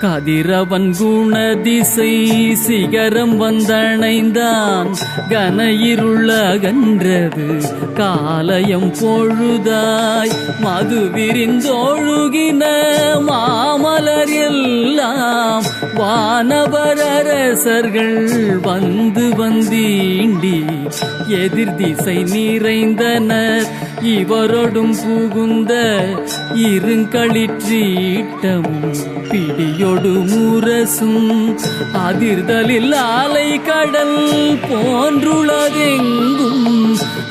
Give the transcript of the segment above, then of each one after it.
கதிரவன் குணதிசை சிகரம் வந்தணைந்தான். கன இருள் அகன்றது காலயம் பொழுதாய். மது விரிந்தோழுகின மாமலர் எல்லாம். வானவரரசர்கள் வந்து வந்தீண்டி. எதிர் திசை நிறைந்தனர் இவரோடும் புகுந்த இருங்களிற்றீட்டமும் பிடியொடு முரசும் அதிர்தலில் ஆலை கடல் போன்றுளதெங்கும்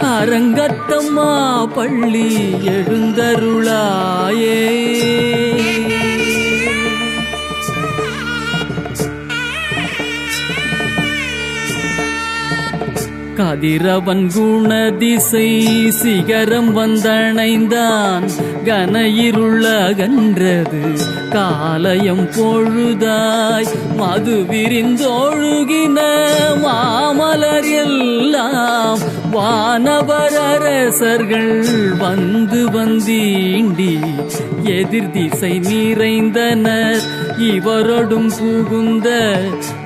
அரங்கத்தம்மா பள்ளி எழுந்தருளாயே. கதிரவன் குணதிசை சிகரம் வந்தணைந்தான். கன இருள் அகன்றது காலயம் பொழுதாய். மது விரிந்தொழுகின மாமலர் எல்லாம் வானவர் அரசர்கள் வந்து வந்தீண்டி. எதிர் திசை நிறைந்தனர். இவரொடும் புகுந்த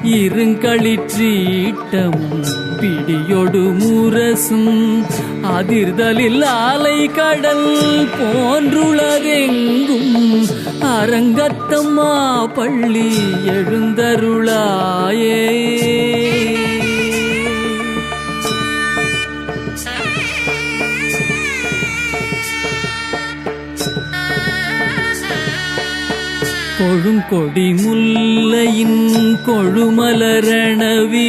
இருங்களிற்றீட்டமும் பிடியொடு முரசும். அதிர்தலில் ஆலை கடல் போன்றுளதெங்கும் அரங்கத்தம்மா பள்ளி எழுந்தருளாயே. கொழுங்கொடி முல்லையின் கொழுமலரணவி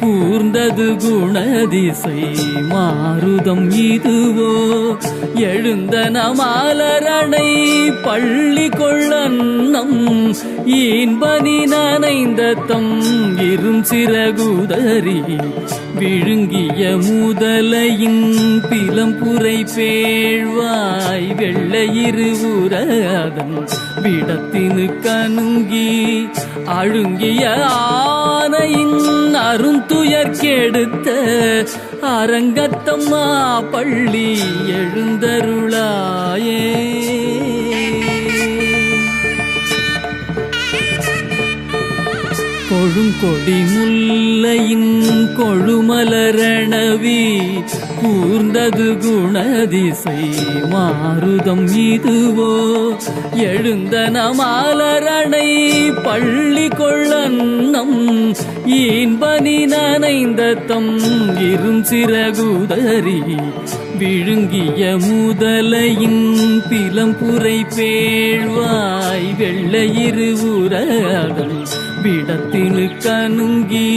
கூர்ந்தது குணதிசை மாறுதம் இதுவோ? எழுந்த நமாலரணை பள்ளி கொள்ளன்னம் ஈன்பனி நனைந்த தம் இரும் சிறகுதறி விழுங்கிய முதலையின் பிலம்புரை பேழ்வாய் வெள்ளையிரு உரதன் விடத்தினு கணுங்கி அழுங்கிய ஆனையின் அருந்துயர் கெடுத்த அரங்கத்தம்மா பள்ளி எழுந்தருளாயே. கொழுங்கொடி முல்லையின் கொழுமலரணவி கூர்ந்தது குணதிசை மாருதம் இதுவோ? எழுந்த நமாலரணை பள்ளி கொள்ளன்னம் ஈன்பனி நனைந்த தம் இரும் சிறகுதறி விழுங்கிய முதலையின் பிலம்புரை பேழ்வாய் வெள்ளையிரு உரகள் விடத்தினு கணுங்கி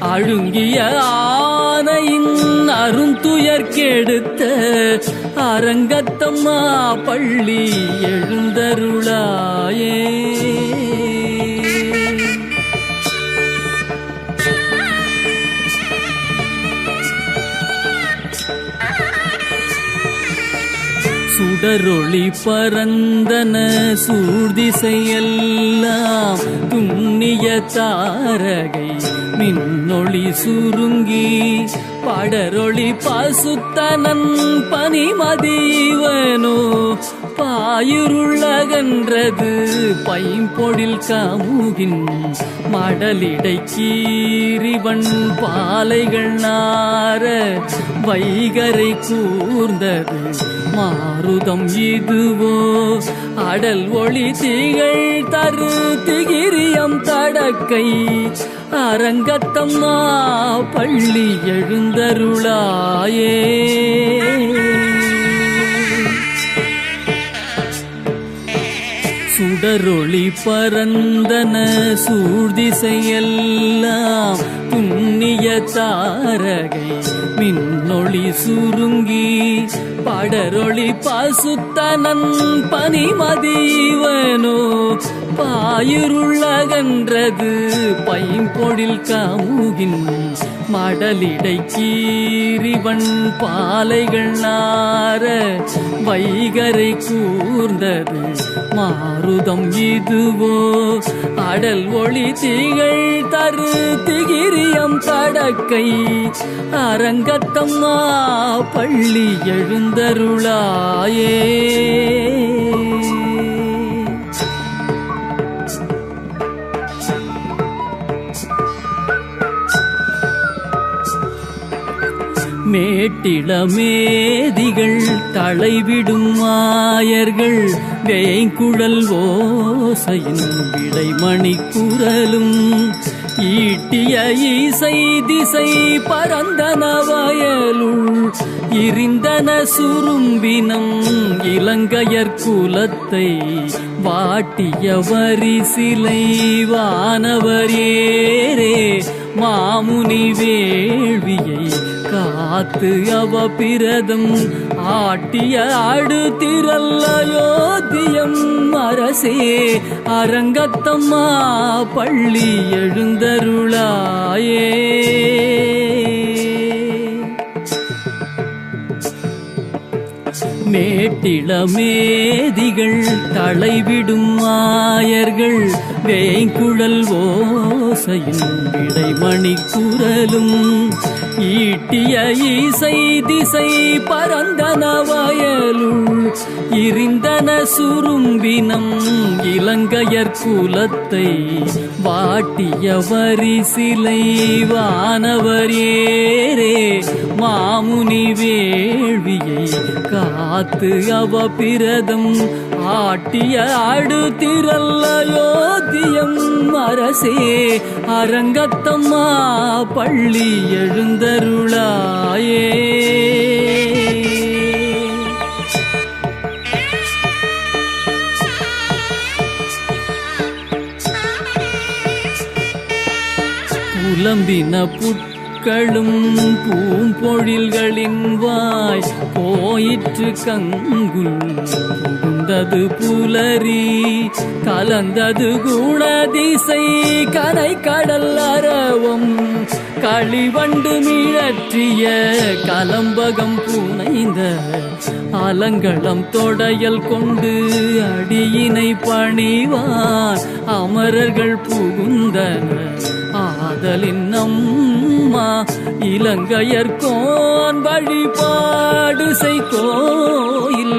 அழுங்கிய ஆனையின் அருந்துயர் கெடுத்த அரங்கத்தம்மா பள்ளி எழுந்தருளாயே. சுடரொளி பரந்தன சூழ்திசையெல்லாம் துண்ணிய தாரகை மின்னொளி சுருங்கி படரொளி பசுத்தனன் பனிமதீவனோ பாயிருள்ளகன்றது பைம்பொழில் காமுகின் மடலிடை கீரிவன் பாலைகள் நார வைகரை கூர்ந்தது. மாருதம் இதுவோ? அடல் ஒளி திகழ் தரு திகிரியம் தடக்கை. அரங்கத்தம்மா பள்ளி எழுந்தருளாயே. சுடரொளி பரந்தன சூழ்திசையெல்லாம் புண்ணிய தாரகை. மின்னொளி சுருங்கி படரொளி பசுத்தனன் பனிமதிவனோ. பாயிருள்ளகன்றது பைம்பொழில் காமுகின் மடலிடை கீரிவன் பாலைகள் நார வைகரை கூர்ந்தது. மாருதம் இதுவோ? அடல் ஒளி திகழ் தரு திகிரியம் தடக்கை. அரங்கத்தம்மா பள்ளி எழுந்தருளாயே. மேட்டிளமேதிகள் தலைவிடும் மாயர்கள் வேங்குழல் ஓசையின் விடைமணி குரலும் ஈட்டிய இசை திசை பரந்தன வயலுள் இருந்தன சுரும்பினம் இலங்கையர் குலத்தை வாட்டிய வரிசிலை வானவரேரே மாமுனி வேள்வியை காத்து அவ பிரதம் ஆட்டிய அடுத்திரல் அயோத்தியம் அரசே அரங்கத்தம்மா பள்ளி எழுந்தருளாயே. மேட்டிளமேதிகள் தலைவிடும் மாயர்கள் வேங்குழல் ஓசையும் விடைமணி குரலும் ஈட்டிய இசை திசை பரந்தன வயலுள் இருந்தன சுரும்பினம் இலங்கையர் குலத்தை வாட்டிய வரிசிலை வானவரேரே மாமுனி வேள்வியை காத்து அவ பிரதம் ஆட்டிய அடுத்திரல் அயோத்தியம் அரசே அரங்கத்தம்மா பள்ளி எழுந்தருளாயே. புலம்பின புட்களும் பூம்பொழில்களின் வாய் போயிற்று கங்குல் கலந்தது புலரி கலந்தது குணதிசை கரை கடல் அரவம் களிவண்டு மீழற்றிய கலம்பகம் புனைந்த அலங்களம் தொடையல் கொண்டு அடியினை பணிவான் அமரர்கள் புகுந்தனர் ஆதலின் நம்மா இலங்கையர்கோன் வழிபாடு செய்கோயில்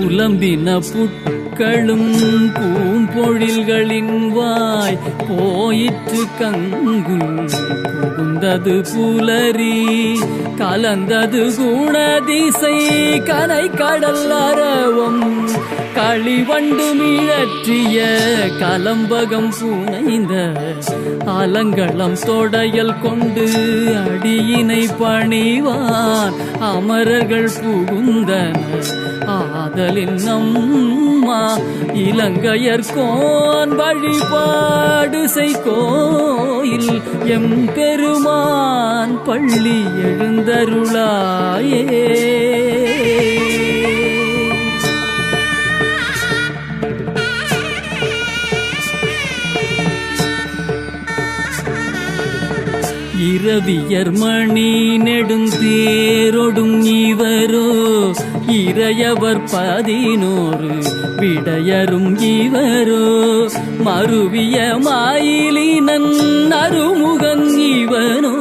புலம்பின புட்களும் பூம்பொழில்களின் வாய் போயிற்று கங்குல் புகுந்தது புலரி கலந்தது குணதிசை கனை கடல் அரவம். களிவண்டு மீழற்றிய கலம்பகம் புனைந்த அலங்களம் தொடையல் கொண்டு அடியினை பணிவான் அமரர்கள் புகுந்தனர். ஆதலின் நம்மா இலங்கையர்கோன் வழிபாடு செய்கோயில் எம் பெருமான் பள்ளி எழுந்தருளாயே. இரவியர் மணி நெடுந்தேரொடும் இவரோ இறையவர் பதினோரு விடையரும் இவரோ. மறுவிய மாயிலினன் அருமுகன் இவனோ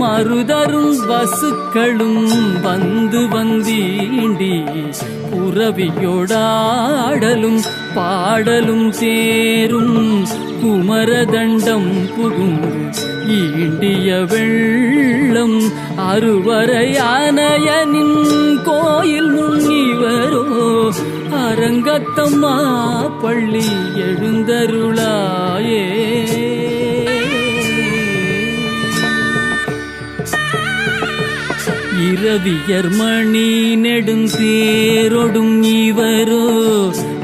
மறுதரும் வசுக்களும் வந்து வந்தீண்டி. புறவியோடாடலும் பாடலும் தேரும் குமரதண்டம் புகுந்து ஈண்டிய வெள்ளம் அருவரையானயனின் கோயில் முன்னிவரோ அரங்கத்தம்மா பள்ளி எழுந்தருளாயே. இரவியர் மணி நெடுந்தேரொடும் இவரோ.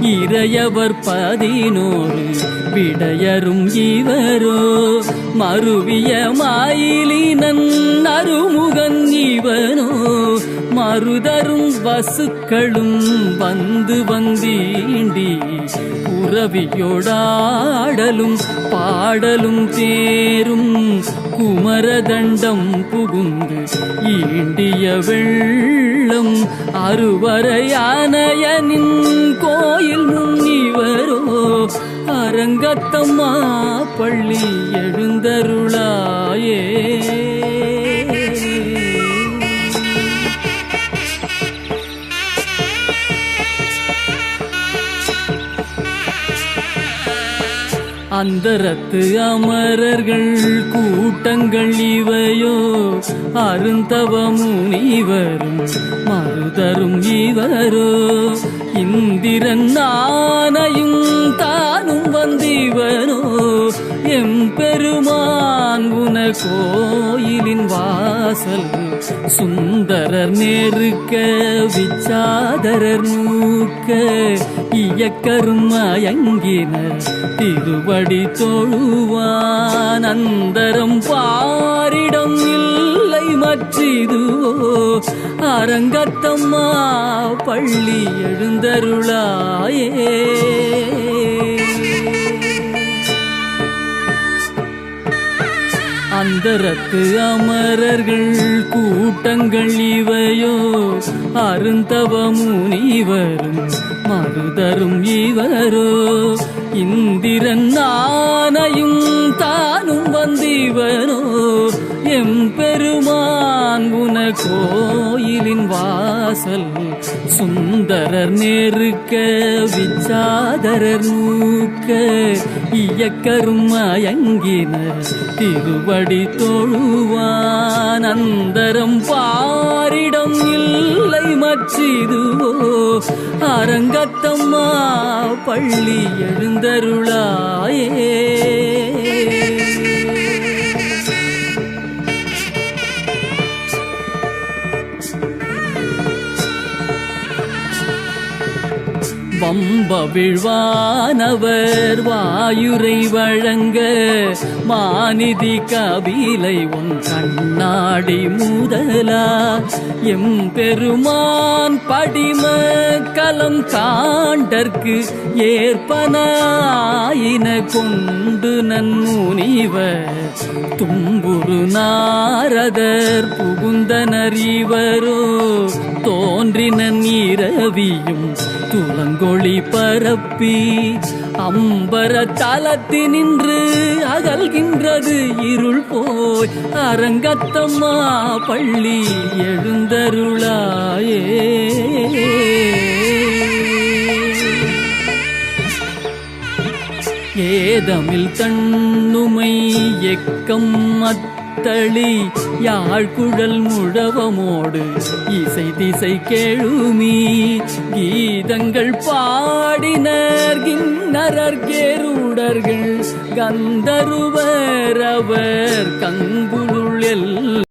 இறையவர் பதினோரு விடையரும் இவரோ மறுவிய மாயிலினன் அருமுகன் இவனோ மறுதரும் வசுக்களும் வந்து வந்தீண்டி உறவியோடாடலும் பாடலும் தேரும் குமரதண்டம் புகுந்து ஈண்டிய வெள்ளம் அருவரையானயனின் கோயில் முத்தம்மா பள்ளி எழுந்தருளாயே. அந்தரத்து அமரர்கள் கூட்டங்கள் இவையோ அருந்தவமும் இவரும் மறுதரும் இவரோ. இந்திரன் ஆனையும் தா வந்திவனோ எம்பெருமான் உன கோயிலின் வாசல் சுந்தரர் நேருக்க விச்சாதரர் நூக்க இயக்கரும் மயங்கினர் திருவடி தொழுவான் அந்தரம் பாரிடம் இல்லை மற்றிதுவோ அரங்கத்தம்மா பள்ளி எழுந்தருளாயே. அந்தரத்து அமரர்கள் கூட்டங்கள் இவையோ அருந்தவ முனிவரும் மறுதரும் இவரோ. இந்திரன் நானையும் தானும் வந்திவனோ எம்பெருமான் உன கோயிலின் வாசல் சுந்தரர் நேருக்க விச்சாதரர் நூக்க இயக்கரும் மயங்கினர் திருவடி தொழுவான். அந்தரம் பாரிடம் இல்லை மற்றிதுவோ அரங்கத்தம்மா பள்ளி எழுந்தருளாயே. வம்ப வாயுரை வழங்க மாநிதி கபிலை உன் கண்ணாடி முதலா. எம் பெருமான் படிம கலம் காண்டற்கு ஏற்பனாயின கொண்டு நன்முனிவர். தும்புரு நாரதர் புகுந்தனர் இவரோ தோன்றின நீரவியும் துலங்கொளி பரப்பி அம்பர தலத்தினின்று அகல்கின்றது இருள் போய் அரங்கத்தம்மா பள்ளி எழுந்தருளாயே. ஏதமில் தண்ணுமை எக்கம் மத்த அத்தளி யாழ்குழல் முழவமோடு இசை திசை கேழுமி. கீதங்கள் பாடினர் கிண்ணரர் கேருடர்கள் கந்தருவர் அவர் கங்குளுள் எல்லாம்